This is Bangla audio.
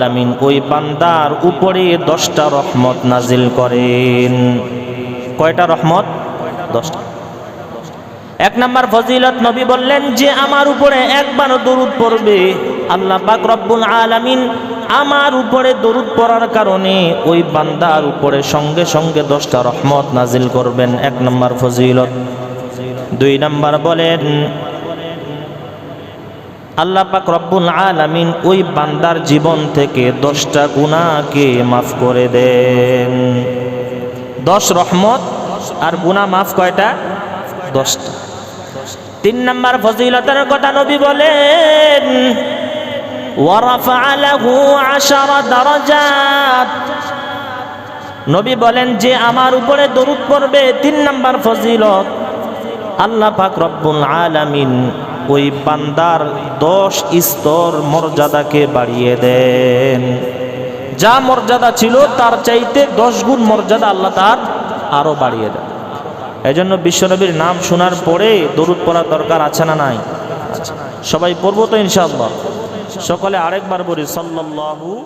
আলামিন ওই বান্দার উপরে দশটা রহমত নাজিল করেন। কয়টা রহমত? দশটা। এক নাম্বার ফজিলত নবী বললেন যে, আমার উপরে একবার দরুদ পড়বে। আল্লাহ পাক রব্বুল আলামিন আমার উপরে দরুদ পড়ার কারণে ওই বান্দার উপরে সঙ্গে সঙ্গে দশটা রহমত নাজিল করবেন। এক নাম্বার ফজিলত। দুই নাম্বার বলেন আল্লাহ পাক রব্বুল আলামিন ওই বান্দার জীবন থেকে দশটা গুণাকে মাফ করে দেন। দশ রহমত আর গুণা মাফ কয়টা? দশটা। তিন নম্বর ফজিলতের কথা নবী বলেন নবী বলেন, যে আমার উপরে দরুদ পড়বে। তিন নম্বর ফজিলত, আল্লাহ পাক রব্বুল আলামিন ওই বান্দার দশ স্তর মর্যাদাকে বাড়িয়ে দেন। যা মর্যাদা ছিল, তার চাইতে দশ গুণ মর্যাদা আল্লাহ তার আরও বাড়িয়ে দেন। এই জন্য বিশ্বনবীর নাম শোনার পরে দরুদ পড়ার দরকার আছে না নাই। সবাই পড়ব তো ইনশাআল্লাহ। সকলে আরেকবার বলি, সাল্লাল্লাহু